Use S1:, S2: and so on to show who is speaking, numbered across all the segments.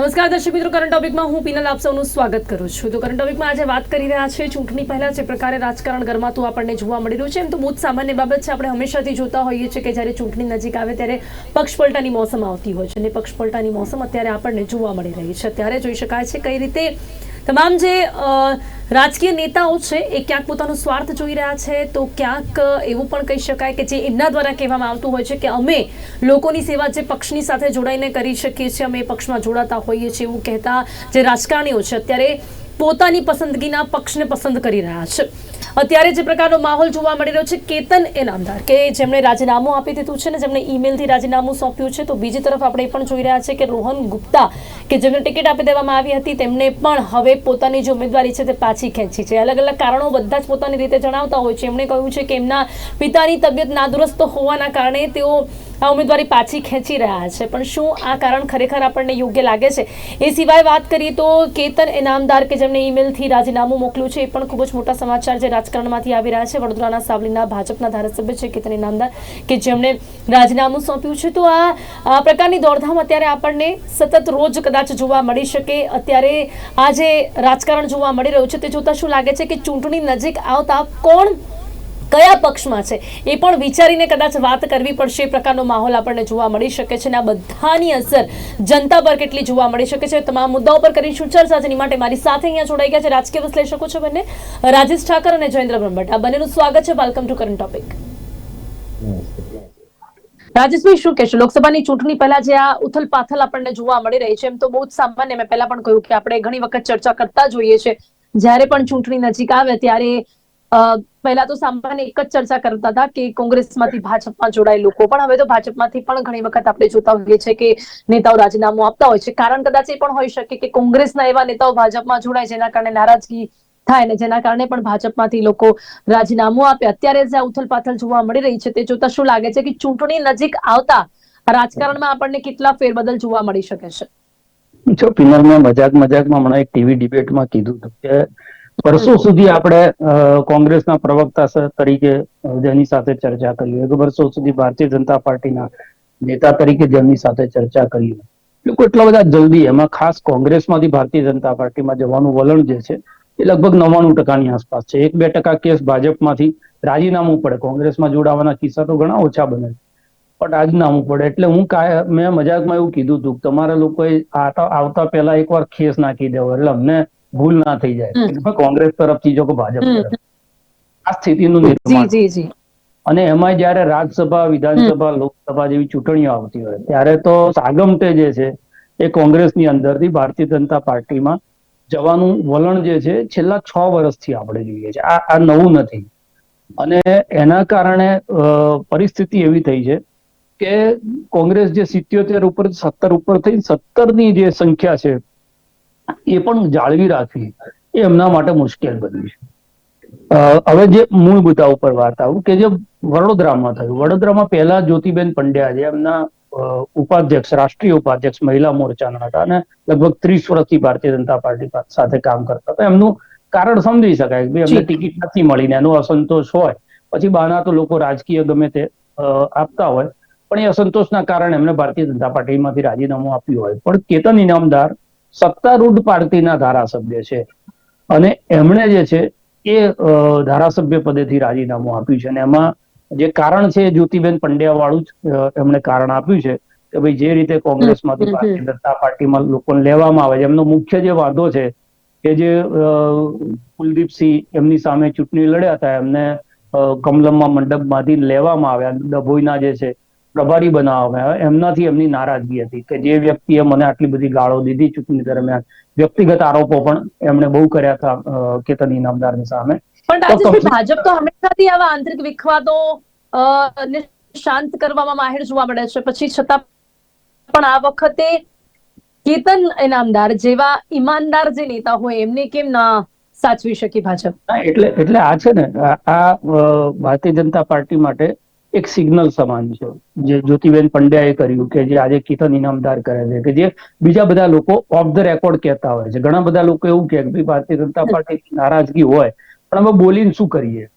S1: નમસ્કાર દર્શક મિત્રો કરંટ ટોપિકમાં હું પિનલ આપ સૌનું સ્વાગત કરું છું. તો કરંટ ટોપિકમાં આજે વાત કરી રહ્યા છે ચૂંટણી પહેલા જે પ્રકારે રાજકારણ ગરમાતું આપણને જોવા મળી રહ્યું છે. એમ તો બહુ જ સામાન્ય બાબત છે. આપણે હંમેશાથી જોતા હોઈએ છીએ કે જ્યારે ચૂંટણી નજીક આવે ત્યારે પક્ષપલટાની મોસમ આવતી હોય છે અને પક્ષપલટાની મોસમ અત્યારે આપણને જોવા મળી રહી છે. ત્યારે જોઈ શકાય છે કઈ રીતે તમામ જે રાજકીય નેતાઓ છે, એ ક્યાંક પોતાનો સ્વાર્થ જોઈ રહ્યા છે, તો ક્યાંક એવું પણ કહી શકાય કે જે એમના દ્વારા કહેવામાં આવતું હોય છે કે અમે લોકોની સેવા જે પક્ષની સાથે જોડાઈને કરી શકીએ છીએ, અમે પક્ષમાં જોડાતા હોઈએ છીએ એવું કહેતા જે રાજકારણીઓ છે, અત્યારે પોતાની પસંદગીના પક્ષને પસંદ કરી રહ્યા છે. અત્યારે જે પ્રકારનો માહોલ જોવા મળી રહ્યો છે, કેતન ઇનામદાર કે જેમણે રાજીનામું આપી દીધું છે ને, જેમણે ઈમેલથી રાજીનામું સોંપ્યું છે, તો બીજી તરફ આપણે પણ જોઈ રહ્યા છે કે રોહન ગુપ્તા, કે જેમને ટિકિટ આપી દેવામાં આવી હતી, તેમને પણ હવે પોતાની જે ઉમેદવારી છે તે પાછી ખેંચી છે. અલગ અલગ કારણો બધા જ પોતાની રીતે જણાવતા હોય છે. એમણે કહ્યું છે કે એમના પિતાની તબિયત નાદુરસ્ત હોવાના કારણે તેઓ આ ઉમેદવારી પાછી ખેંચી રહ્યા છે. પણ શું આ કારણ ખરેખર આપણને યોગ્ય લાગે છે? એ સિવાય વાત કરીએ તો કેતન ઇનામદાર કે જેમણે ઈમેલથી રાજીનામું મોકલ્યું છે, એ પણ ખૂબ જ મોટા સમાચાર જે રાજકારણમાંથી આવી રહ્યા છે. વડોદરાના સાવલીના ભાજપના ધારાસભ્ય છે કેતન ઇનામદાર કે જેમણે રાજીનામું સોંપ્યું છે. તો આ પ્રકારની દોડધામ અત્યારે આપણને સતત રોજ કદાચ જોવા મળી શકે. અત્યારે આ જે રાજકારણ જોવા મળી રહ્યું છે, તે જોતાં શું લાગે છે કે ચૂંટણી નજીક આવતા કોણ કયા પક્ષમાં છે? એ પણ વિચારીને કદાચ વાત કરવી પડશે. એ પ્રકારનો માહોલ આપણને જોવા મળી શકે છે અને આ બધાની અસર જનતા પર કેટલી જોવા મળી શકે છે. તમામ મુદ્દાઓ પર કરીશું ચર્ચા. જેની માટે મારી સાથે અહીંયા જોડાઈ ગયા છે રાજકીય વિશ્લેષકો છે બંને. રાજેશ ઠાકર અને જયેન્દ્ર બ્રહ્મભટ્ટ. આ બંનેનું સ્વાગત છે. વેલકમ ટુ કરંટ ટોપિક રાજેશભાઈ, શું કહેશો? લોકસભાની ચૂંટણી પહેલા જે આ ઉથલ પાથલ આપણને જોવા મળી રહી છે, એમ તો બહુ જ સામાન્ય. મેં પહેલા પણ કહ્યું કે આપણે ઘણી વખત ચર્ચા કરતા જોઈએ છે. જ્યારે પણ ચૂંટણી નજીક આવે, ત્યારે પહેલા તો સામાન્ય એક જ ચર્ચા કરતા હતા કે કોંગ્રેસમાંથી ભાજપમાં જોડાયેલ લોકો પણ હવે તો ભાજપમાંથી પણ ઘણી વખત આપણે જોતા હોઈએ છીએ કે નેતાઓ રાજીનામું આપતા હોય છે. કારણ કદાચ એ પણ હોઈ શકે કે કોંગ્રેસના એવા નેતાઓ ભાજપમાં જોડાય જેના કારણે નારાજગી થાય ને જેના કારણે પણ ભાજપમાંથી લોકો રાજીનામું આપે. અત્યારે જે ઉથલપાથલ જોવા મળી રહી છે તે જોતા શું લાગે છે કે ચૂંટણી નજીક આવતા રાજકારણમાં આપણને કેટલા ફેરબદલ જોવા મળી શકે છે?
S2: જો પિનર મેં મજાક મજાકમાં હમણાં એક ટીવી ડિબેટમાં કીધું હતું કે વર્ષો સુધી આપણે કોંગ્રેસના પ્રવક્તા તરીકે જેની સાથે ચર્ચા કરી એક વર્ષો સુધી ભારતીય જનતા પાર્ટીના નેતા તરીકે જેમની સાથે ચર્ચા કરી લોકો એટલા બધા જલ્દી, એમાં ખાસ કોંગ્રેસમાંથી ભારતીય જનતા પાર્ટીમાં જવાનું વલણ જે છે, એ લગભગ નવ્વાણું ટકાની આસપાસ છે. એક બે ટકા કેસ ભાજપમાંથી રાજીનામું પડે. કોંગ્રેસમાં જોડાવાના કિસ્સા તો ઘણા ઓછા બને. પણ રાજીનામું પડે. એટલે હું કાય- મેં મજાકમાં એવું કીધું હતું તમારા લોકોએ આવતા પહેલા એકવાર ખેસ નાખી દેવો. એટલે અમને ભૂલ ના થઈ જાય. કોંગ્રેસ તરફથી જો કે ભાજપ તરફ આ સ્થિતિનું નિર્માણ. અને એમાં જયારે રાજ્યસભા વિધાનસભા લોકસભા જેવી ચૂંટણીઓ આવતી હોય ત્યારે તો સાગમટે જે છે એ કોંગ્રેસની અંદરથી ભારતીય જનતા પાર્ટીમાં જવાનું વલણ જે છે છેલ્લા છ વર્ષથી આપણે જોઈએ છે. આ આ નવું નથી. અને એના કારણે પરિસ્થિતિ એવી થઈ છે કે કોંગ્રેસ જે સિત્યોતેર ઉપર સત્તર ઉપર થઈ સત્તરની જે સંખ્યા છે એ પણ જાળવી રાખવી એ એમના માટે મુશ્કેલ બન્યું છે. હવે જે મૂળ મુદ્દા ઉપર વાત આવું કે જે વડોદરામાં થયું. વડોદરામાં પહેલા જ્યોતિબેન પંડ્યા જે એમના ઉપાધ્યક્ષ રાષ્ટ્રીય ઉપાધ્યક્ષ મહિલા મોરચાના હતા અને લગભગ ત્રીસ વર્ષથી ભારતીય જનતા પાર્ટી સાથે કામ કરતા હતા. એમનું કારણ સમજી શકાય કે એમને ટિકિટ નથી મળીને એનો અસંતોષ હોય. પછી બહાના તો લોકો રાજકીય ગમે તે આપતા હોય. પણ એ અસંતોષના કારણે એમને ભારતીય જનતા પાર્ટીમાંથી રાજીનામું આપ્યું હોય. પણ કેતન ઇનામદાર સત્તારૂઢ પાર્ટીના ધારાસભ્ય છે. અને એમણે જે છે એ ધારાસભ્ય પદેથી રાજીનામું આપ્યું છે. અને એમાં જે કારણ છે જ્યોતિબેન પંડ્યા વાળું જ એમણે કારણ આપ્યું છે કે ભાઈ જે રીતે કોંગ્રેસમાંથી. ભારતીય જનતા પાર્ટીમાં લોકોને લેવામાં આવે છે. એમનો મુખ્ય જે વાંધો છે કે જે કુલદીપસિંહ એમની સામે ચૂંટણી લડ્યા હતા. એમને કમલમમાં મંડપમાંથી લેવામાં આવ્યા. ડભોઈના જે છે પ્રભારી બનાવવામાં આવ્યા. એમનાથી એમની નારાજગી હતી કે જે વ્યક્તિએ મને આટલી બધી ગાળો દીધી ચૂંટણી દરમિયાન. વ્યક્તિગત આરોપો પણ એમણે બહુ કર્યા હતા કેતન ઇનામદારની સામે.
S1: પણ ભાજપ તો હંમેશાથી આવા આંતરિક વિખવાદો શાંત કરવામાં માહિર જોવા મળે છે. પછી છતાં પણ આ વખતે કેતન ઇનામદાર જેવા ઈમાનદાર જે નેતા હોય એમને કેમ ના સાચવી શકી ભાજપ?
S2: એટલે એટલે આ છે ને આ, ભારતીય જનતા પાર્ટી માટે એક સિગ્નલ સમાન છે. જે જ્યોતિબેન પંડ્યાએ કર્યું કે જે આજે કેતન ઇનામદાર કરે છે, કે જે બીજા બધા લોકો ઓફ ધ રેકોર્ડ કહેતા હોય છે. ઘણા બધા લોકો એવું કે ભારતીય જનતા પાર્ટી નારાજગી હોય, પણ અમે બોલીને શું કરીએ?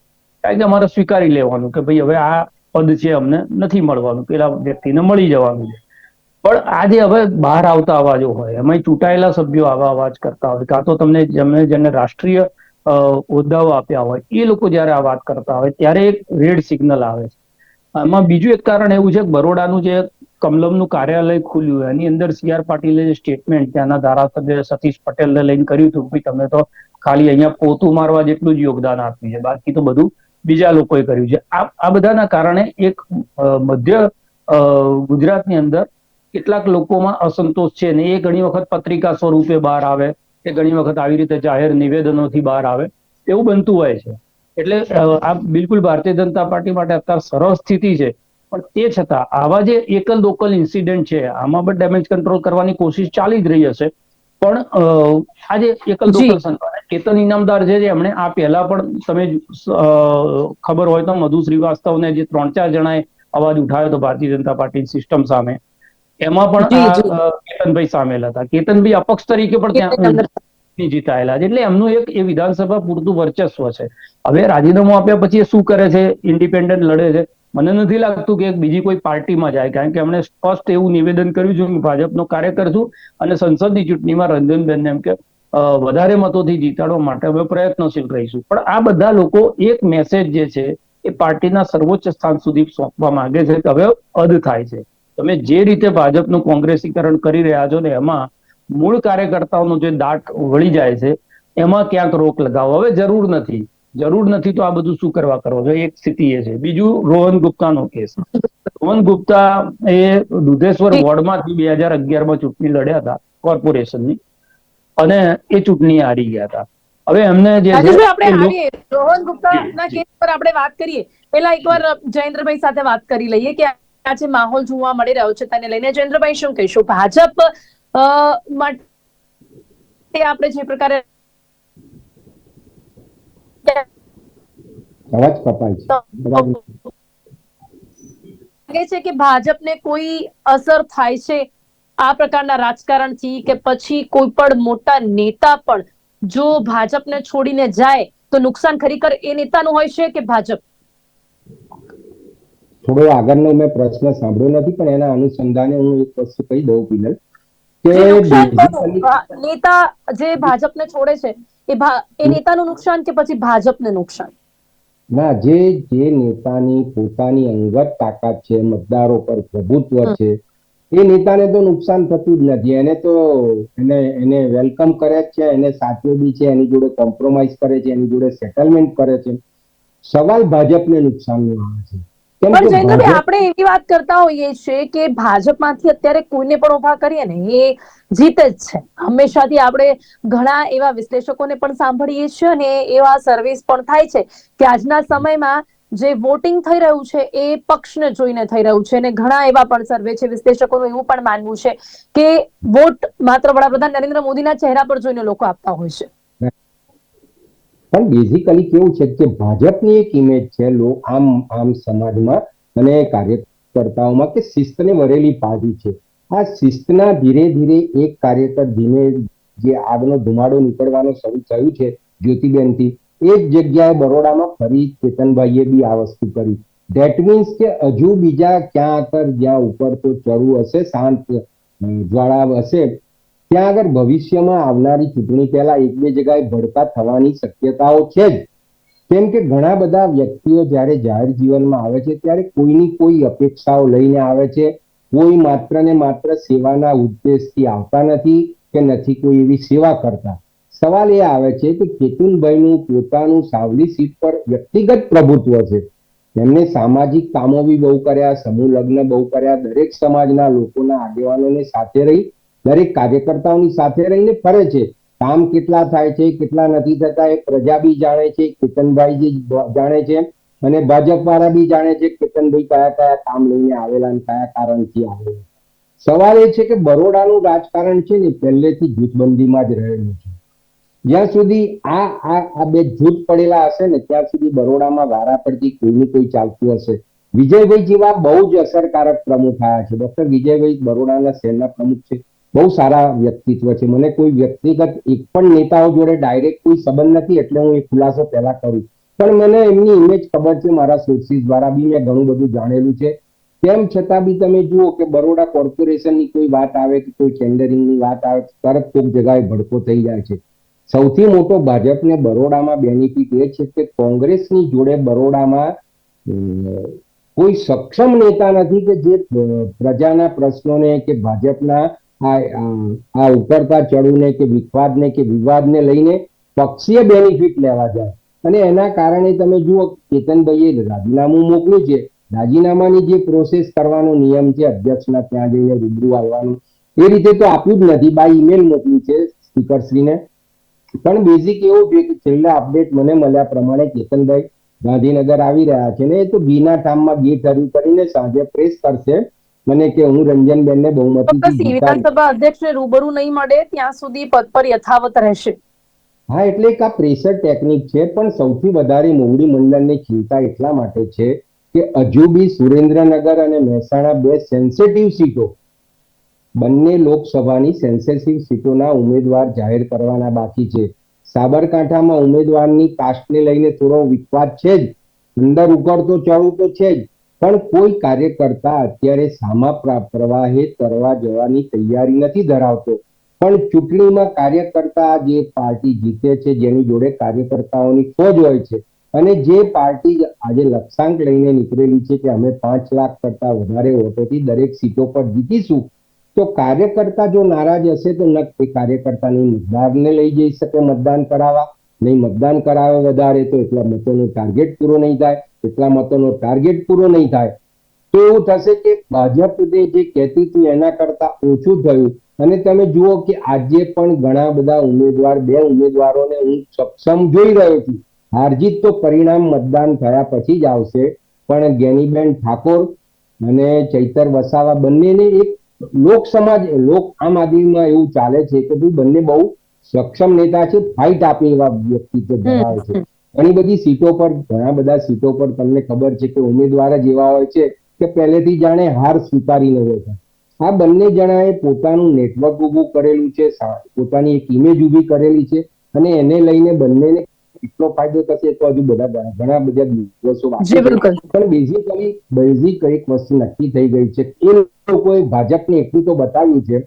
S2: કારણ કે અમારે સ્વીકારી લેવાનું કે ભાઈ હવે આ પદ છે અમને નથી મળવાનું, પેલા વ્યક્તિને મળી જવાનું છે. પણ આજે હવે બહાર આવતા અવાજો હોય એમાં ચૂંટાયેલા સભ્યો આવા અવાજ કરતા હોય, કાં તો તમને જેમને જેને રાષ્ટ્રીય હોદ્દાઓ આપ્યા હોય, એ લોકો જ્યારે આ વાત કરતા હોય, ત્યારે એક રેડ સિગ્નલ આવે છે. આમાં બીજું એક કારણ એવું છે બરોડાનું જે કમલમનું કાર્યાલય ખુલ્યું એની અંદર સી આર પાટીલે જે સ્ટેટમેન્ટ ત્યાંના ધારાસભ્ય સતીશ પટેલને લઈને કર્યું હતું કે તમે તો ખાલી અહીંયા પોતું મારવા જેટલું જ યોગદાન આપ્યું છે. બાકી તો બધું બીજા લોકોએ કર્યું છે. આ આ બધાના કારણે એક મધ્ય ગુજરાતની અંદર કેટલાક લોકોમાં અસંતોષ છે ને એ ઘણી વખત પત્રિકા સ્વરૂપે બહાર આવે કે ઘણી વખત આવી રીતે જાહેર નિવેદનોથી બહાર આવે, એવું બનતું હોય છે. એટલે આ બિલકુલ ભારતીય જનતા પાર્ટી માટે અત્યારે સરળ સ્થિતિ છે. પણ તે છતાં આવા જે એકલ લોકલ ઇન્સિડન્ટ છે આમાં પણ ડેમેજ કંટ્રોલ કરવાની કોશિશ ચાલી જ રહી હશે. પણ આ જે એકલ લોકલ કેતન ઇનામદાર છે જે એમણે આ પહેલા પણ તમે ખબર હોય તો મધુ શ્રીવાસ્તવને જે ત્રણ ચાર જણાએ અવાજ ઉઠાવ્યો હતો ભારતીય જનતા પાર્ટી સિસ્ટમ સામે. એમાં પણ કેતનભાઈ સામેલ હતા. કેતનભાઈ અપક્ષ તરીકે પણ ત્યાં ની જીતાયેલા છે. એટલે એમનું એક એ વિધાનસભા પૂરતું વર્ચસ્વ છે. હવે રાજીનામું આપ્યા પછી એ શું કરે છે? ઇન્ડિપેન્ડન્ટ લડે છે. મને નથી લાગતું કે એક બીજી કોઈ પાર્ટીમાં જાય, કારણ કે એમણે સ્પષ્ટ એવું નિવેદન કર્યું છે હું ભાજપનો કાર્યકર છું અને સંસદની ચૂંટણીમાં રંજનબેનને એમ કે વધારે મતોથી જીતાડવા માટે અમે પ્રયત્નશીલ રહીશું. પણ આ બધા લોકો એક મેસેજ જે છે એ પાર્ટીના સર્વોચ્ચ સ્થાન સુધી સોંપવા માંગે છે કે હવે અદ થાય છે. તમે જે રીતે ભાજપનું કોંગ્રેસીકરણ કરી રહ્યા છો ને એમાં મૂળ કાર્યકર્તાઓનો જે દાટ વળી જાય છે એમાં ક્યાંક રોક લગાવો. હવે જરૂર નથી. જરૂર નથી તો આ બધું શું કરવા કરવો છો એક સ્થિતિ એ છે. બીજું રોહન ગુપ્તાનો કેસ. રોહન ગુપ્તા એ દુધેશ્વર વોર્ડમાંથી બે હજાર અગિયારમાં ચૂંટણી લડ્યા હતા કોર્પોરેશનની. અને એ ચૂંટણી હારી ગયા હતા. હવે એમને જે
S1: આપણે રોહન ગુપ્તાના. કેસ પર આપણે વાત કરીએ. પેલા એકવાર જયેન્દ્રભાઈ સાથે વાત કરી લઈએ કે આજે માહોલ જોવા મળી રહ્યો છે તેને લઈને. જયેન્દ્રભાઈ શું કહીશું? ભાજપ માટે આપણે જે પ્રકારે
S3: અવાજ કપાય છે.
S1: લાગે છે કે ભાજપને કોઈ અસર થાય છે આ પ્રકારના રાજકારણથી કે પછી કોઈ પણ મોટા નેતા પણ જો ભાજપને છોડીને જાય તો નુકસાન ખરેખર એ નેતાનું હોય છે કે ભાજપ?
S3: થોડો આગળનો મેં પ્રશ્ન સાંભળ્યો નથી પણ એના અનુસંધાને હું એક વસ્તુ કહી દઉં પિનલ. કે
S1: નુકસાન નેતા જે ભાજપને છોડે છે એ એ નેતાનું નુકસાન કે પછી ભાજપને નુકસાન?
S3: ના જે જે નેતાની પોતાની અંગત તાકાત છે મતદારો પર પ્રભુત્વ છે એ નેતાને તો નુકસાન થતું જ નથી. એને તો એને એને વેલકમ કરે જ છે એને સાચવે બી છે એની જોડે કોમ્પ્રોમાઇઝ કરે છે એની જોડે સેટલમેન્ટ કરે છે. સવાલ ભાજપને નુકસાનનો આવે છે.
S1: પણ
S3: જયંતભાઈ
S1: આપણે એવી વાત કરતા હોઈએ છીએ કે ભાજપમાંથી અત્યારે કોઈને પણ ઊભા કરીએ ને એ જીતે જ છે. હંમેશાથી આપણે ઘણા એવા વિશ્લેષકોને પણ સાંભળીએ છીએ અને એવા સર્વિસ પણ થાય છે કે આજના સમયમાં જે વોટિંગ થઈ રહ્યું છે એ પક્ષને જોઈને થઈ રહ્યું છે અને ઘણા એવા પણ સર્વે છે વિશ્લેષકોનું એવું પણ માનવું છે કે વોટ માત્ર વડાપ્રધાન નરેન્દ્ર મોદીના ચહેરા પર જોઈને લોકો આપતા હોય છે.
S3: પણ બેઝિકલી કેવું છે કે ભાજપની એક ઇમેજ છે લો આમ આમ સમાજમાં અને કાર્યકર્તાઓમાં કે શિસ્તને વરેલી પાર્ટી છે. આ શિસ્તના ધીરે ધીરે એક કાર્યકર ધીમે જે આગનો ધુમાડો નીકળવાનો શરૂ થયું છે, જ્યોતિબેનથી, એ જ જગ્યાએ બરોડામાં ફરી ચેતનભાઈએ બી આ વસ્તુ કરી. ધેટ મીન્સ કે હજુ બીજા ક્યાં આગળ જ્યાં ઉપર તો ચડવું હશે, શાંત જ્વાળા હશે ત્યાં આગળ ભવિષ્યમાં આવનારી ચૂંટણી પહેલા એક બે જગ્યાએ ભડકા થવાની શક્યતાઓ છે જ. કેમ કે ઘણા બધા વ્યક્તિઓ જ્યારે જાહેર જીવનમાં આવે છે, ત્યારે કોઈની કોઈ અપેક્ષાઓ લઈને આવે છે. કોઈ માત્ર ને માત્ર સેવાના ઉદ્દેશથી આવતા નથી કે નથી કોઈ એવી સેવા કરતા. સવાલ એ આવે છે કે કેતુનભાઈનું પોતાનું સાવલી સીટ પર વ્યક્તિગત પ્રભુત્વ છે. એમને સામાજિક કામો બી બહુ કર્યા, સમૂહ લગ્ન બહુ કર્યા, દરેક સમાજના લોકોના આગેવાનોને સાથે રહી દરેક કાર્યકર્તાઓની સાથે રહીને ફરે છે. કામ કેટલા થાય છે, કેટલા નથી થતા, એ પ્રજા બી જાણે છે, કેતનભાઈ જાણે છે, અને ભાજપ વાળા બી જાણે છે કેતનભાઈ કયા કયા કામ લઈને આવેલા અને કયા કારણથી આવેલા. સવાલ એ છે કે બરોડાનું રાજકારણ છે ને પહેલેથી જૂથબંધીમાં જ રહેલું છે. જ્યાં સુધી આ આ આ બે જૂથ પડેલા હશે ને ત્યાં સુધી બરોડામાં વારા પડતી કોઈનું કોઈ ચાલતું હશે. વિજયભાઈ જેવા બહુ જ અસરકારક પ્રમુખ આયા છે. ડોક્ટર વિજયભાઈ બરોડાના શહેરના પ્રમુખ છે. બહુ સારા વ્યક્તિત્વ છે. મને કોઈ વ્યક્તિગત એક પણ નેતાઓ જોડે ડાયરેક્ટ કોઈ સંબંધ નથી એટલે હું એ ખુલાસો પહેલા કરું પણ મને એમની ઇમેજ ખબર છે મારા સોર્સિસ દ્વારા બી મેં ઘણું બધું જાણેલું છે. તેમ છતાં બી તમે જુઓ કે બરોડા કોર્પોરેશનની કોઈ વાત આવે કે કોઈ ટેન્ડરિંગની વાત આવે તરત કોઈક જગાએ ભડકો થઈ જાય છે. સૌથી મોટો ભાજપને બરોડામાં બેનિફિટ એ છે કે કોંગ્રેસની જોડે બરોડામાં કોઈ સક્ષમ નેતા નથી કે જે પ્રજાના પ્રશ્નોને કે ભાજપના આ આ ચડુને કે વિખવાદને કે વિવાદને લઈને પક્ષીય બેનિફિટ લેવા જાય. અને એના કારણે તમે જુઓ, કેતનભાઈએ રાજીનામું મોકલ્યું છે. રાજીનામાની જે પ્રોસેસ કરવાનો નિયમ છે, અધ્યક્ષના ત્યાં જઈને રૂબરૂ આવવાનું, એ રીતે તો આપ્યું જ નથી. બાય ઈમેલ મોકલ્યું છે સ્પીકરશ્રીને. પણ બેઝિક એવું છે કે છેલ્લા અપડેટ મને મળ્યા પ્રમાણે કેતનભાઈ ગાંધીનગર આવી રહ્યા છે ને, એ તો ઘીના ઠામમાં ગેટ હરી કરીને સાંજે પ્રેસ કરશે. મને કે હું રંજનબેનને જીતાડી
S1: વિધાનસભા અધ્યક્ષને રૂબરૂ નહીં મળે ત્યાં સુધી પદ પર યથાવત રહેશે.
S3: હા એટલે એક આ પ્રેશર ટેકનિક છે પણ સૌથી વધારે મોવડી મંડળની ચિંતા એટલા માટે છે કે હજુ બી સુરેન્દ્રનગર અને મહેસાણા બે સેન્સિટિવ સીટો. બંને લોકસભાની સેન્સિટિવ સીટોના ઉમેદવાર જાહેર કરવાના બાકી છે. સાબરકાંઠામાં ઉમેદવારની કાસ્ટને લઈને થોડો વિવાદ છે જ. અંદર ઉકળતો ચડવું તો છે જ. પણ કોઈ કાર્યકર્તા અત્યારે સામા પ્રા- પ્રવાહે તરવા જવાની તૈયારી નથી ધરાવતો. પણ ચૂંટણીમાં કાર્યકર્તા જે પાર્ટી જીતે છે, જેની જોડે કાર્યકર્તાઓની ફોજ હોય છે, અને જે પાર્ટી આજે લક્ષ્યાંક લઈને નીકળેલી છે કે અમે પાંચ લાખ કરતા વધારે વોટોથી દરેક સીટો પર જીતીશું, તો કાર્યકર્તા જો નારાજ હશે તો ન, એ કાર્યકર્તાની મતદારને લઈ જઈ શકે મતદાન કરાવવા. નહીં મતદાન કરાવે વધારે તો એટલા મતોનો ટાર્ગેટ પૂરો નહીં થાય. એટલા મતોનો ટાર્ગેટ પૂરો નહીં થાય. તો એવું થશે કે ભાજપ જે કહેતી હતી એના કરતા ઓછું થયું. અને તમે જુઓ કે આજે પણ ઘણા બધા ઉમેદવાર, બે ઉમેદવારોને હું સક્ષમ જોઈ રહ્યો છું. હારજીત તો પરિણામ મતદાન થયા પછી જ આવશે. પણ ગેનીબેન ઠાકોર અને ચૈતર વસાવા બંનેને એક લોક સમાજ, લોક આમ આદમીમાં એવું ચાલે છે કે ભાઈ બંને બહુ સક્ષમ નેતા છે ફાઇટ આપે એવા વ્યક્તિત્વ ધરાવે છે. ઘણી બધી સીટો પર ઘણા બધા સીટો પર તમને ખબર છે કે ઉમેદવાર જ એવા હોય છે કે પહેલેથી જાણે હાર સ્વીકારીને હોય છે. આ બંને જણાએ પોતાનું નેટવર્ક ઊભું કરેલું છે પોતાની એક ઇમેજ ઊભી કરેલી છે અને એને લઈને બંનેને કેટલો ફાયદો થશે તો હજુ બધા ઘણા બધા દિવસો પણ બેઝિકલી બેઝિક એક વસ્તુ નક્કી થઈ ગઈ છે. એ લોકોએ ભાજપને એટલું તો બતાવ્યું છે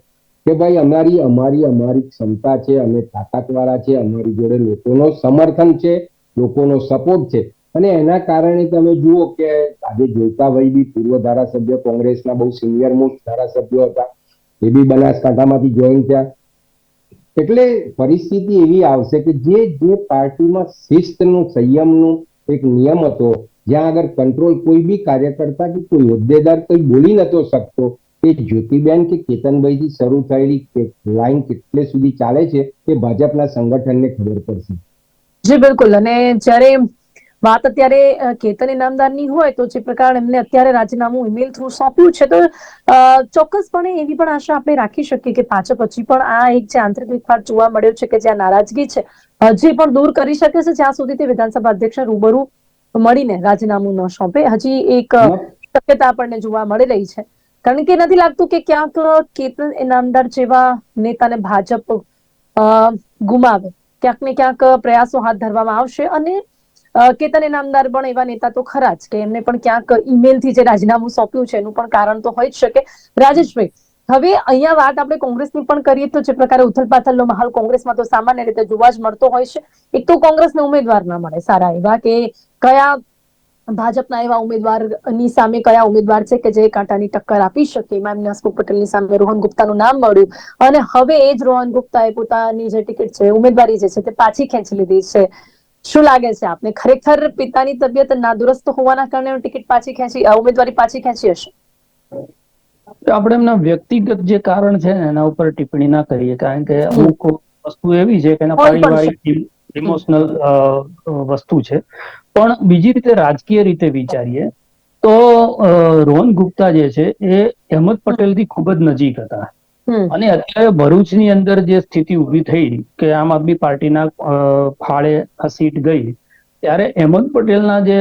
S3: કે ભાઈ અમારી અમારી અમારી ક્ષમતા છે અમે તાકાતવાળા છે અમારી જોડે લોકોનો સમર્થન છે લોકોનો સપોર્ટ છે. અને એના કારણે તમે જુઓ કે આજે જોતાભાઈ બી પૂર્વ ધારાસભ્ય, કોંગ્રેસના બહુ સિનિયર મોસ્ટ ધારાસભ્યો હતા. એ બી બનાસકાંઠામાંથી જોઈન થયા. એટલે પરિસ્થિતિ એવી આવશે કે જે જે પાર્ટીમાં શિસ્તનું, સંયમનું એક નિયમ હતો, જ્યાં આગળ કંટ્રોલ કોઈ બી કાર્યકર્તા કે કોઈ હોદ્દેદાર કોઈ બોલી નતો શકતો, એ જ્યોતિબેન કે કેતનભાઈથી શરૂ થયેલી લાઈન કેટલે સુધી ચાલે છે એ ભાજપના સંગઠનને ખબર પડશે.
S1: જી બિલકુલ. અને જ્યારે વાત અત્યારે કેતન ઇનામદારની હોય તો જે પ્રકાર એમને અત્યારે રાજીનામું ઈમેલ થ્રુ સોંપ્યું છે તો ચોક્કસપણે એવી પણ આશા આપણે રાખી શકીએ કે પાછળ પછી પણ આ એક જે આંતરિક વિખવાદ જોવા મળ્યો છે કે જ્યાં નારાજગી છે હજી પણ દૂર કરી શકે છે જ્યાં સુધી તે વિધાનસભા અધ્યક્ષ રૂબરૂ મળીને રાજીનામું ન સોંપે. હજી એક શક્યતા આપણને જોવા મળી રહી છે. કારણ કે નથી લાગતું કે ક્યાંક કેતન ઇનામદાર જેવા નેતાને ભાજપ ગુમાવે. ક્યાંક ને ક્યાંક પ્રયાસો હાથ ધરવામાં આવશે અને કેતન નામદાર પણ એવા નેતા તો ખરા જ કે એમને પણ ક્યાંક ઈમેલથી જે રાજીનામું સોંપ્યું છે એનું પણ કારણ તો હોઈ જ શકે. રાજેશભાઈ, હવે અહીંયા વાત આપણે કોંગ્રેસની પણ કરીએ તો જે પ્રકારે ઉથલપાથલનો માહોલ કોંગ્રેસમાં તો સામાન્ય રીતે જોવા જ મળતો હોય છે. એક તો કોંગ્રેસને ઉમેદવાર ના મળે સારા એવા કે કયા ભાજપના એવા ઉમેદવારની સામે કયા ઉમેદવાર છે કે જે કાંટાની ટક્કર આપી શકે? એમાં એમને હસમુખ પટેલની સામે રોહન ગુપ્તાનું નામ મળ્યું. અને હવે એ જ રોહન ગુપ્તાએ પોતાની જે ટિકિટ છે ઉમેદવારી જે છે તે પાછી ખેંચી લીધી છે. શું લાગે છે આપને? ખરેખર પિતાની તબિયત નાદુરસ્ત હોવાના કારણે ટિકિટ પાછી ખેંચી ઉમેદવારી પાછી ખેંચી હશે?
S2: આપણે એમના વ્યક્તિગત જે કારણ છે ને એના ઉપર ટિપ્પણી ના કરીએ. કારણ કે અમુક વસ્તુ એવી છે કે એના પારિવારિક ઇમોશનલ વસ્તુ છે. પણ બીજી રીતે રાજકીય રીતે વિચારીએ તો રોહન ગુપ્તા જે છે એ અહેમદ પટેલથી ખૂબ જ નજીક હતા. અને અત્યારે ભરૂચની અંદર જે સ્થિતિ ઊભી થઈ કે આમ આદમી પાર્ટીના ફાળે આ સીટ ગઈ ત્યારે અહેમદ પટેલના જે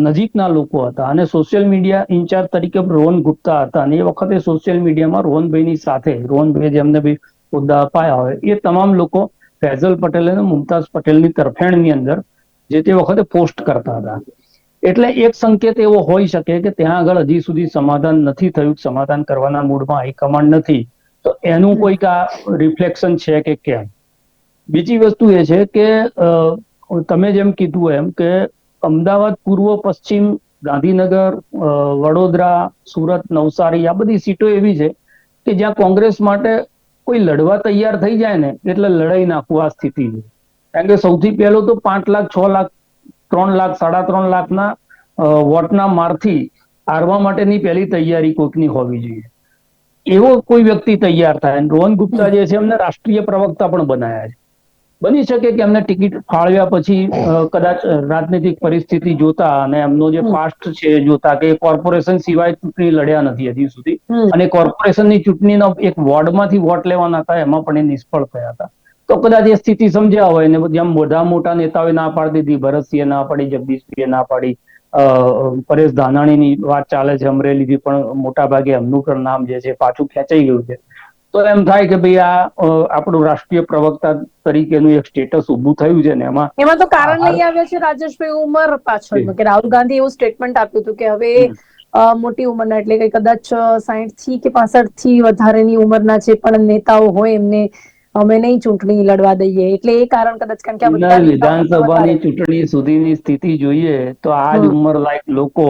S2: નજીકના લોકો હતા અને સોશિયલ મીડિયા ઇન્ચાર્જ તરીકે રોહન ગુપ્તા હતા અને એ વખતે સોશિયલ મીડિયામાં રોહનભાઈની સાથે રોહનભાઈ જેમને બી હોદ્દા અપાયા હોય એ તમામ લોકો ફૈઝલ પટેલ અને મુમતાઝ પટેલની તરફેણની અંદર જે તે વખતે પોસ્ટ કરતા હતા. એટલે એક સંકેત એવો હોઈ શકે કે ત્યાં આગળ હજી સુધી સમાધાન નથી થયું સમાધાન કરવાના મૂડમાં હાઈકમાન્ડ નથી તો એનું કોઈક આ રિફ્લેક્શન છે કે કેમ? બીજી વસ્તુ એ છે કે તમે જેમ કીધું એમ કે અમદાવાદ પૂર્વ પશ્ચિમ ગાંધીનગર વડોદરા સુરત નવસારી આ બધી સીટો એવી છે કે જ્યાં કોંગ્રેસ માટે કોઈ લડવા તૈયાર થઈ જાય ને એટલે લડાઈ નાખવું આ સ્થિતિ કારણ કે સૌથી પહેલું તો પાંચ લાખ, છ લાખ, ત્રણ લાખ, સાડા ત્રણ લાખના વોટના મારથી હારવા માટેની પહેલી તૈયારી કોઈકની હોવી જોઈએ. એવો કોઈ વ્યક્તિ તૈયાર થાય. રોહન ગુપ્તા જે છે એમને રાષ્ટ્રીય પ્રવક્તા પણ બનાયા છે. બની શકે કે એમને ટિકિટ ફાળવ્યા પછી કદાચ રાજનીતિક પરિસ્થિતિ જોતા અને એમનો જે પાસ્ટ છે જોતા કે કોર્પોરેશન સિવાય ચૂંટણી લડ્યા નથી હજી સુધી. અને કોર્પોરેશનની ચૂંટણીનો એક વોર્ડમાંથી વોટ લેવાના હતા એમાં પણ એ નિષ્ફળ થયા હતા. તો કદાચ એ સ્થિતિ સમજ્યા હોય ને જેમ બધા મોટા નેતાઓએ ના પાડી દીધી ભરતસિંહે ના પાડી જગદીશભાઈએ ના પાડી પરેશ ધાનાણીની વાત ચાલે છે અમરેલીથી પણ મોટા ભાગે એમનું પણ નામ જે છે પાછું ખેંચાઈ ગયું છે. તો એમ થાય કે ભાઈ આ આપણું રાષ્ટ્રીય પ્રવક્તા તરીકેનું એક સ્ટેટસ ઊભું થયું છે ને એમાં
S1: એમાં તો કારણ. લઈ આવ્યા છે રાજેશભાઈ ઉંમર પાછળ. કે રાહુલ ગાંધી એવું સ્ટેટમેન્ટ આપ્યું હતું કે હવે મોટી ઉંમરના એટલે કે કદાચ સાહીઠથી કે પાસઠથી વધારેની ઉંમરના જે પણ નેતાઓ હોય એમને અમે નહીં ચૂંટણી લડવા દઈએ. એટલે એ કારણ કદાચ કારણ કે બધા
S2: વિધાનસભાની ચૂંટણી સુધીની સ્થિતિ જોઈએ તો આ જ. ઉંમર લાયક લોકો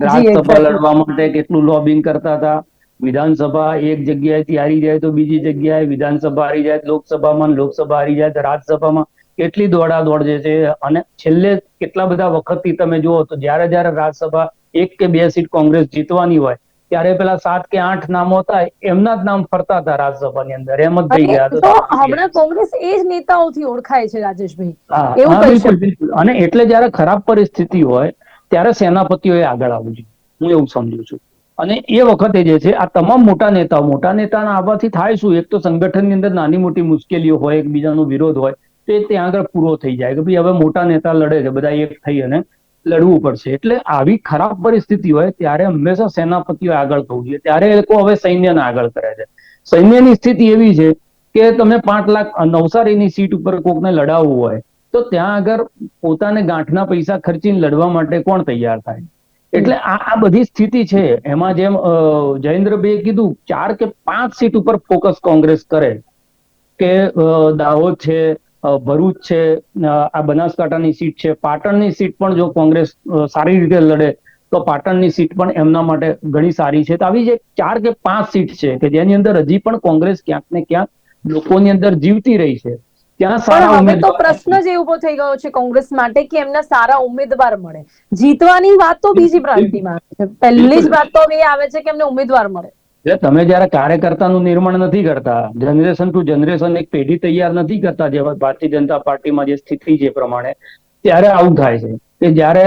S2: રાજસભા લડવા માટે કેટલું લોબિંગ કરતા હતા. વિધાનસભા એક જગ્યાએથી હારી જાય તો બીજી જગ્યાએ વિધાનસભા હારી જાય લોકસભામાં લોકસભા હારી જાય તો રાજ્યસભામાં કેટલી દોડાદોડ જે છે અને છેલ્લે કેટલા બધા વખતથી તમે જુઓ તો જ્યારે જ્યારે રાજ્યસભા એક કે બે સીટ કોંગ્રેસ જીતવાની હોય ત્યારે પેલા સાત કે આઠ નામો હતા એમના જ નામ ફરતા હતા રાજ્યસભાની અંદર એમ જ થઈ ગયા.
S1: તો હમણાં કોંગ્રેસ એ જ નેતાઓથી ઓળખાય છે રાજેશભાઈ. એવું
S2: બિલકુલ. અને એટલે જયારે ખરાબ પરિસ્થિતિ હોય ત્યારે સેનાપતિઓએ આગળ આવવું જોઈએ. હું એવું સમજુ છું. અને એ વખતે જે છે, આ તમામ મોટા નેતાઓ, મોટા નેતાના આવવાથી થાય શું? એક તો સંગઠનની અંદર નાની મોટી મુશ્કેલીઓ હોય, એકબીજાનો વિરોધ હોય, તે ત્યાં આગળ પૂરો થઈ જાય કે ભાઈ હવે મોટા નેતા લડે છે, બધા એક થઈ અને લડવું પડશે. એટલે આવી ખરાબ પરિસ્થિતિ હોય, ત્યારે હંમેશા સેનાપતિઓ આગળ થવું જોઈએ. ત્યારે એ લોકો હવે સૈન્યને આગળ કરે છે. સૈન્યની સ્થિતિ એવી છે કે તમે પાંચ લાખ નવસારીની સીટ ઉપર કોકને લડાવવું હોય, તો ત્યાં આગળ પોતાને ગાંઠના પૈસા ખર્ચીને લડવા માટે કોણ તૈયાર થાય? એટલે આ આ બધી સ્થિતિ છે, એમાં જેમ જયેન્દ્રભાઈ કીધું, ચાર કે પાંચ સીટ ઉપર ફોકસ કોંગ્રેસ કરે. કે દાહોદ છે ભરૂચ છે આ બનાસકાંઠાની સીટ છે. પાટણની સીટ પણ જો કોંગ્રેસ સારી રીતે લડે, તો પાટણની સીટ પણ એમના માટે ઘણી સારી છે. તો આવી જે ચાર કે પાંચ સીટ છે, કે જેની અંદર હજી પણ કોંગ્રેસ ક્યાંક ને ક્યાંક લોકોની અંદર જીવતી રહી છે. ત્યાં સારા
S1: હવે તો પ્રશ્ન જ એ ઊભો થઈ ગયો છે કોંગ્રેસ માટે કે એમના સારા ઉમેદવાર મળે. જીતવાની વાત તો બીજી પ્રાંતિમાં છે. પહેલી જ વાત તો એ આવે છે કે એમને ઉમેદવાર મળે.
S2: એટલે તમે જયારે કાર્યકર્તાનું નિર્માણ નથી કરતા જનરેશન ટુ જનરેશન એક પેઢી તૈયાર નથી કરતા જે ભારતીય જનતા પાર્ટીમાં જે સ્થિતિ છે પ્રમાણે ત્યારે આવું થાય છે. કે જયારે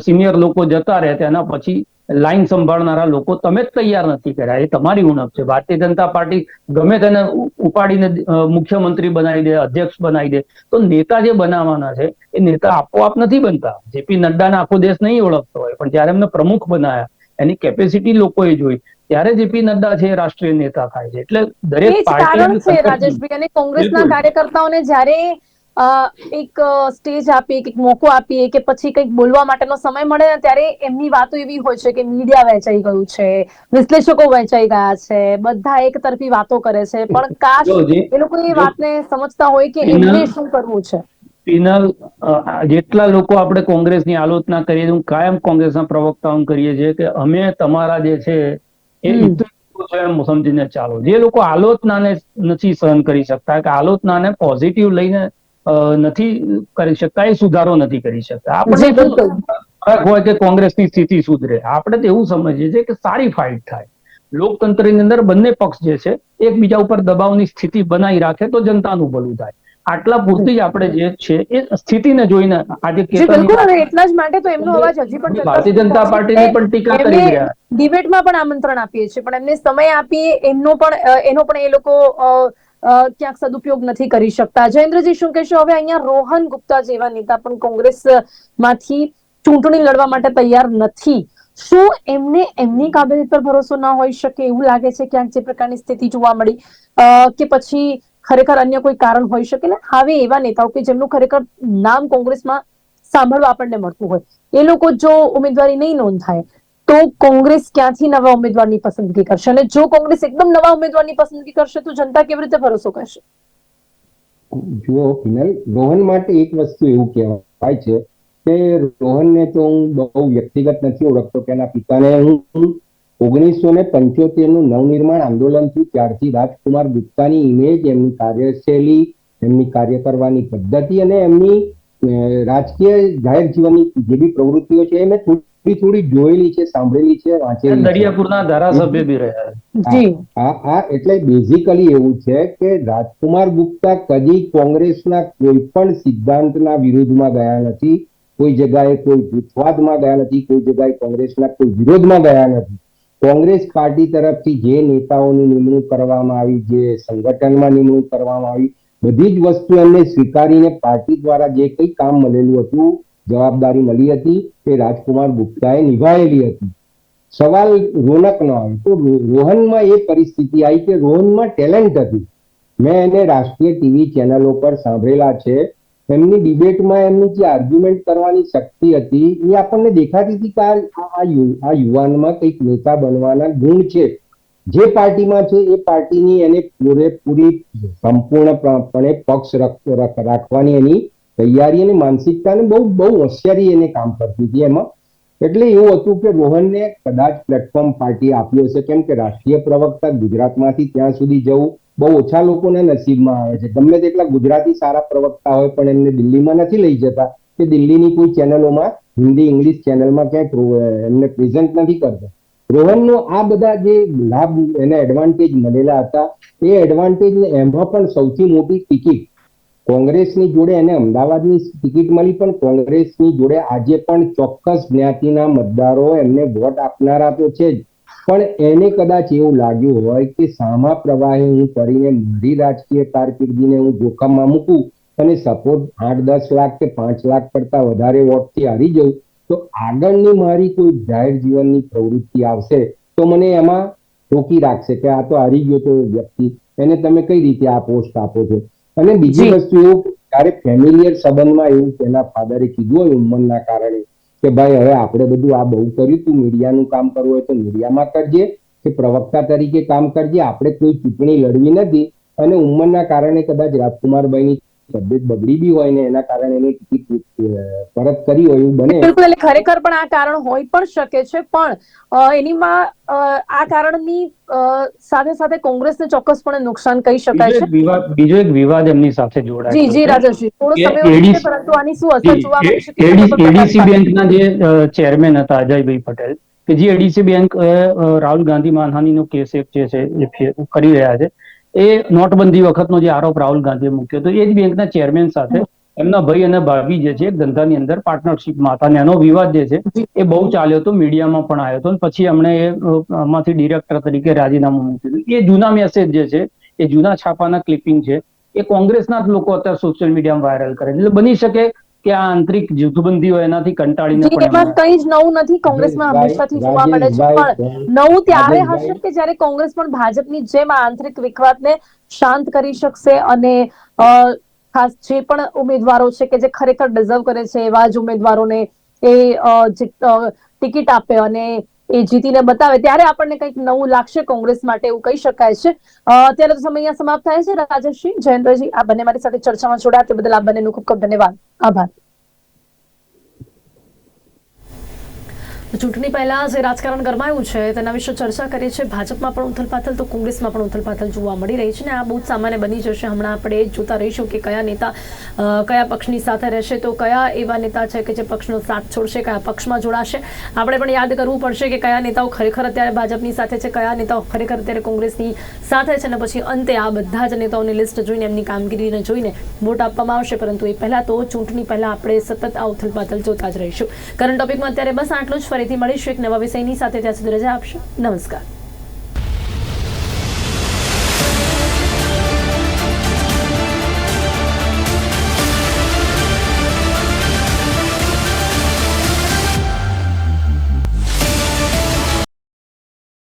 S2: સિનિયર લોકો જતા રહે તેના પછી લાઈન સંભાળનારા લોકો તમે જ તૈયાર નથી કર્યા. એ તમારી ઉણપ છે. ભારતીય જનતા પાર્ટી ગમે તેને ઉપાડીને મુખ્યમંત્રી બનાવી દે અધ્યક્ષ બનાવી દે તો નેતા જે બનાવવાના છે એ નેતા આપોઆપ નથી બનતા. જેપી નડ્ડાને આખો દેશ નહીં ઓળખતો હોય પણ જ્યારે એમને પ્રમુખ બનાયા એની કેપેસિટી લોકોએ જોઈ ત્યારે જેપી નડ્ડા છે રાષ્ટ્રીય નેતા થાય છે. એટલે દરેક પાર્ટી
S1: રાજેશભાઈ. અને કોંગ્રેસના કાર્યકર્તાઓને જ્યારે એક સ્ટેજ આપીએ કે એક મોકો આપીએ કે પછી કંઈક બોલવા માટેનો સમય મળે ને ત્યારે એમની વાતો એવી હોય છે કે મીડિયા વહેંચાઈ ગયું છે વિશ્લેષકો વહેંચાઈ ગયા છે બધા એક તરફી વાતો કરે છે. પણ કાશ એ લોકો એ વાતને સમજતા હોય કે એમને શું કરવું છે.
S2: પિનલ જેટલા લોકો આપણે કોંગ્રેસની આલોચના કરીએ હું કાયમ કોંગ્રેસના પ્રવક્તાઓ કરીએ છીએ કે અમે તમારા જે છે એ સમજીને ચાલો. જે લોકો આલોચનાને નથી સહન કરી શકતા કે આલોચનાને પોઝિટિવ લઈને નથી કરી શકતા એ સુધારો નથી કરી શકતા. આપણે હોય કે કોંગ્રેસની સ્થિતિ સુધરે. આપણે તો એવું સમજીએ છીએ કે સારી ફાઇટ થાય. લોકતંત્રની અંદર બંને પક્ષ જે છે એકબીજા ઉપર દબાવની સ્થિતિ બનાવી રાખે તો જનતાનું ભલું થાય. આટલા પૂરતી જ આપણે જે છે એ સ્થિતિને જોઈને આજે
S1: એટલા જ માટે તો એમનો અવાજ હજી પણ
S2: ભારતીય જનતા પાર્ટીની પણ ટીકા કરી રહ્યા.
S1: ડિબેટમાં પણ આમંત્રણ આપીએ છીએ. પણ એમને સમય આપીએ એમનો પણ એનો પણ એ લોકો ક્યાંક સદુપયોગ નથી કરી શકતા. જયેન્દ્રજી, શું કહેશો? હવે અહીંયા રોહન ગુપ્તા જેવા નેતા પણ કોંગ્રેસમાંથી ચૂંટણી લડવા માટે તૈયાર નથી. શું એમને એમની કાબેલિયત પર ભરોસો ના હોઈ શકે? એવું લાગે છે ક્યાંક જે પ્રકારની સ્થિતિ જોવા મળી. કે પછી ખરેખર અન્ય કોઈ કારણ હોઈ શકે? ને હવે એવા નેતાઓ કે જેમનું ખરેખર નામ કોંગ્રેસમાં સાંભળવા આપણને મળતું હોય. એ લોકો જો ઉમેદવારી નહીં નોંધાય તો કોંગ્રેસ ક્યાંથી નવા ઉમેદવારની પસંદગી કરશે? અને જો કોંગ્રેસ એકદમ નવા ઉમેદવારની પસંદગી કરશે, તો જનતા કેવી રીતે ભરોસો કરશે?
S3: જુઓ હિનલ રોહન માટે એક વસ્તુ એવું કહેવાય છે કે રોહનને તો હું બહુ વ્યક્તિગત નથી ઓળખતો. એના પિતાને હું ઓગણીસો ને પંચોતેરનું નવનિર્માણ આંદોલન થયું ત્યારથી રાજકુમાર ગુપ્તાની ઇમેજ એમની કાર્યશૈલી, એમની કાર્ય કરવાની પદ્ધતિ અને એમની રાજકીય જાહેર જીવનની જે બી પ્રવૃત્તિઓ છે, એ મેં થોડી જોયેલી છે સાંભળેલી છે વાંચેલી
S2: દરિયાપુરના ધારાસભ્ય બી રહ્યા
S1: જી.
S3: હા હા એટલે બેઝિકલી એવું છે કે રાજકુમાર ગુપ્તા કદી કોંગ્રેસના કોઈ પણ સિદ્ધાંતના વિરુદ્ધમાં ગયા નથી કોઈ જગાએ કોઈ જૂથવાદમાં ગયા નથી કોઈ જગાએ કોંગ્રેસના કોઈ વિરોધમાં ગયા નથી. કોંગ્રેસ પાર્ટી તરફથી જે નેતાઓની નિમણૂક કરવામાં આવી જે સંગઠનમાં નિમણૂક કરવામાં આવી બધી જ વસ્તુ એમને સ્વીકારીને પાર્ટી દ્વારા જે કંઈ કામ મળેલું હતું જવાબદારી મળી હતી તે રાજકુમાર ગુપ્તાએ નિભાવેલી હતી. સવાલ રોનકનો આવ્યો તો રોહનમાં એ પરિસ્થિતિ આવી કે રોહનમાં ટેલેન્ટ હતી. મેં એને રાષ્ટ્રીય ટીવી ચેનલો પર સાંભળેલા છે. એમની ડિબેટમાં એમની જે આર્ગ્યુમેન્ટ કરવાની શક્તિ હતી, એ આપણને દેખાતી હતી કે આ આ યુવાનમાં કંઈક નેતા બનવાના ગુણ છે. જે પાર્ટીમાં છે, એ પાર્ટીની એને પૂરેપૂરી સંપૂર્ણપણે પક્ષ રખ- રખ- રાખવાની એની તૈયારી અને માનસિકતા અને બહુ બહુ હોશિયારી એને કામ કરતી હતી એમાં. એટલે એવું હતું કે રોહનને કદાચ પ્લેટફોર્મ પાર્ટી આપ્યો હશે, કેમ કે રાષ્ટ્રીય પ્રવક્તા ગુજરાતમાંથી ત્યાં સુધી જવું બહુ ઓછા લોકોના નસીબમાં આવે છે. ગમે તેટલા ગુજરાતી સારા પ્રવક્તા હોય, પણ એમને દિલ્હીમાં નથી લઈ જતા. કે દિલ્હીની કોઈ ચેનલોમાં હિન્દી, ઇંગ્લિશ ચેનલમાં ક્યાંય એમને પ્રેઝન્ટ નથી કરતા. રોહનનો આ બધા જે લાભ, એને એડવાન્ટેજ મળેલા હતા, એ એડવાન્ટેજ એમાં પણ સૌથી મોટી ટિકિટ કોંગ્રેસની જોડે એને અમદાવાદની ટિકિટ મળી, પણ કોંગ્રેસની જોડે આજે પણ ચોક્કસ જ્ઞાતિના મતદારો એમને વોટ આપનારા તો છે જ. પણ એને કદાચ એવું લાગ્યું હોય કે સામા પ્રવાહે હું કરીને મારી રાજકીય કારકિર્દીને હું જોખમમાં મૂકું અને સપોઝ આઠ, દસ લાખ કે પાંચ લાખ કરતા વધારે વોટથી હારી જઉં, તો આગળની મારી કોઈ જાહેર જીવનની પ્રવૃત્તિ આવશે, તો મને એમાં રોકી રાખશે કે આ તો હારી ગયો તો વ્યક્તિ. એને તમે કઈ રીતે આ પોસ્ટ આપો છો? અને બીજી. વસ્તુ એવું ત્યારે ફેમિલિયર સંબંધમાં એવું તેના ફાધરે કીધું હોય ઉંમરના કારણે કે ભાઈ હવે આપણે બધું આ બહુ કર્યું તું મીડિયાનું કામ કરવું હોય તો મીડિયામાં કરજે કે પ્રવક્તા તરીકે કામ કરજે આપણે કોઈ ચૂંટણી લડવી નથી અને ઉંમરના કારણે કદાચ રાજકુમારભાઈની તબિયત બગડી બી હોય ને એના કારણે એની ટિકિટ પરત કરી હોય એવું બને.
S1: બિલકુલ એટલે ખરેખર પણ આ કારણ હોય પણ શકે છે પણ એનીમાં આ કારણની સાથે સાથે કોંગ્રેસને ચોક્કસપણે નુકસાન કહી શકાય છે.
S2: બીજો એક વિવાદ એમની સાથે
S1: જી
S2: જોડાય
S1: જી રાજેશજી થોડો સમય છે પરંતુ આની શું અસર જોવા મળી શકે
S2: એડીસી બેંકના જે ચેરમેન હતા અજયભાઈ પટેલ કે જે એડીસી બેંક રાહુલ ગાંધી માનહાનીનો કેસ એક જે છે કરી રહ્યા છે. એ નોટબંધી વખતનો જે આરોપ રાહુલ ગાંધીએ મૂક્યો હતો, એ જ બેંકના ચેરમેન સાથે એમના ભાઈ અને ભાભી જે છે ધંધાની અંદર પાર્ટનરશિપમાં હતા અને એનો વિવાદ જે છે, એ બહુ ચાલ્યો હતો, મીડિયામાં પણ આવ્યો હતો પછી એમણે એમાંથી ડિરેક્ટર તરીકે રાજીનામું મૂક્યું હતું. એ જૂના મેસેજ જે છે, એ જૂના છાપાના ક્લિપિંગ છે, એ કોંગ્રેસના જ લોકો અત્યારે સોશિયલ મીડિયામાં વાયરલ કરે એટલે બની શકે કે આ આંતરિક જૂથબંધીઓ એનાથી કંટાળીને પણ
S1: એમાં કંઈ જ નવું નથી. કોંગ્રેસમાં હંમેશાથી જોવા મળે છે. પણ નવું ત્યારે હશે કે જ્યારે કોંગ્રેસ પણ ભાજપની જેમ આંતરિક વિખવાદને શાંત કરી શકશે અને અ, ખાસ જે પણ ઉમેદવારો છે કે જે ખરેખર ડિઝર્વ કરે છે એવા જ ઉમેદવારોને એ અ, જે, ટિકિટ આપે અને એ જીતીને બતાવે, ત્યારે આપણને કંઈક નવું લાગશે કોંગ્રેસ માટે, એવું કહી શકાય છે. અત્યારે તો સમય અહીંયા સમાપ્ત થાય છે. રાજેશજી, જયેન્દ્રજી, આ બંને મારી સાથે ચર્ચામાં જોડાયા, તે બદલ આ બંનેનું ખૂબ ખૂબ ધન્યવાદ. આભાર. ચૂંટણી પહેલા જે રાજકારણ ગરમાયું છે, તેના વિશે ચર્ચા કરીએ છીએ. ભાજપમાં પણ ઉથલપાથલ, તો કોંગ્રેસમાં પણ ઉથલપાથલ જોવા મળી રહી છે ને આ બહુ સામાન્ય બની જશે. હમણાં આપણે જોતા રહીશું કે કયા નેતા કયા પક્ષની સાથે રહેશે, તો કયા એવા નેતા છે કે જે પક્ષનો સાથ છોડશે, કયા પક્ષમાં જોડાશે. આપણે પણ યાદ કરવું પડશે કે કયા નેતાઓ ખરેખર અત્યારે ભાજપની સાથે છે, કયા નેતાઓ ખરેખર અત્યારે કોંગ્રેસની સાથે છે અને પછી અંતે આ બધા જ નેતાઓની લિસ્ટ જોઈને, એમની કામગીરીને જોઈને વોટ આપવામાં આવશે. પરંતુ એ પહેલાં તો ચૂંટણી પહેલાં આપણે સતત આ ઉથલપાથલ જોતા જ રહીશું. કરંટ ટોપિકમાં અત્યારે બસ આટલું જ. ફરીથી મળીશું એક નવા વિષયની સાથે ત્યાં સુધી રજા આપશો. નમસ્કાર.